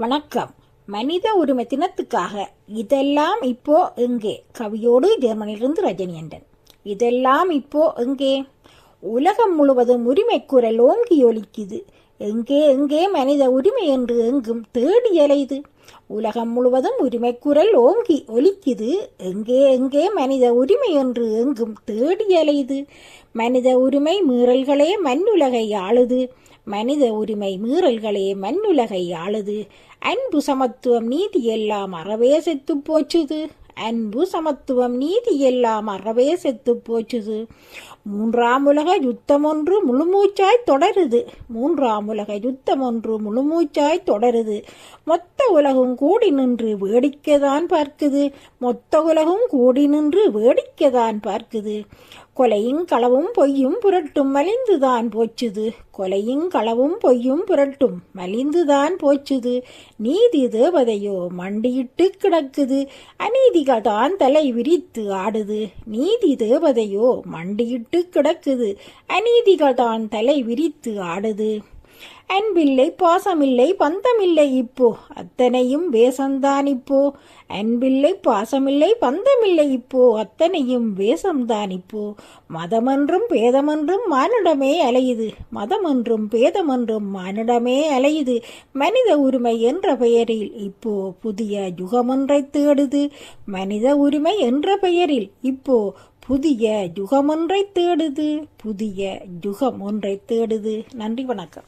வணக்கம். மனித உரிமை தினத்துக்காக இதெல்லாம் இப்போ எங்கே? கவியோடு ஜெர்மனியிலிருந்து ரஜினியண்டன் இதெல்லாம் இப்போ எங்கே? உலகம் முழுவதும் உரிமை குரல் ஓங்கி ஒலிக்குது. எங்கே எங்கே மனித உரிமை என்று எங்கும் தேடி அலைது உலகம் முழுவதும் உரிமைக்குரல் ஓங்கி ஒலிக்குது. எங்கே எங்கே மனித உரிமை என்று எங்கும் தேடி அலையுது. மனித உரிமை மீறல்களே மண்ணுலகை ஆளுது. மனித உரிமை மீறல்களே மண்ணுலகை ஆளுது. அன்பு சமத்துவம் நீதி எல்லாம் அறவே செத்து போச்சுது. அன்பு சமத்துவம் நீதி எல்லாம் அறவே செத்து போச்சுது. மூன்றாம் உலக யுத்தம் ஒன்று முழுமூச்சாய் தொடருது. மூன்றாம் உலக யுத்தம் ஒன்று முழுமூச்சாய் தொடருது. மொத்த உலகம் கூடி நின்று வேடிக்கைதான் பார்க்குது. மொத்த உலகம் கூடி நின்று வேடிக்கைதான் பார்க்குது. கொலையும் களவும் பொய்யும் புரட்டும் மலிந்துதான் போச்சுது. கொலையும் களவும் பொய்யும் புரட்டும். மலிந்துதான் போச்சுது. நீதி தேவதையோ மண்டியிட்டு கிடக்குது. அநீதிகள் தான் தலை விரித்து ஆடுது. நீதி தேவதையோ மண்டியிட்டு கிடக்குது. அநீதிகள் தான் தலை விரித்து ஆடுது. அன்பில்லை பாசமில்லை பந்தமில்லை இப்போ. அத்தனையும் வேஷம்தான் இப்போ. அன்பில்லை பாசமில்லை பந்தமில்லை இப்போ. அத்தனையும் வேஷம்தான் இப்போ. மதமன்றும் பேதமன்றும் மானுடமே அலையுது. மதமன்றும் பேதமன்றும் மானிடமே அலையுது. மனித உரிமை என்ற பெயரில் இப்போ புதிய யுகமொன்றை தேடுது. மனித உரிமை என்ற பெயரில் இப்போ புதிய யுகமொன்றை தேடுது. புதிய யுகம் ஒன்றை தேடுது. நன்றி வணக்கம்.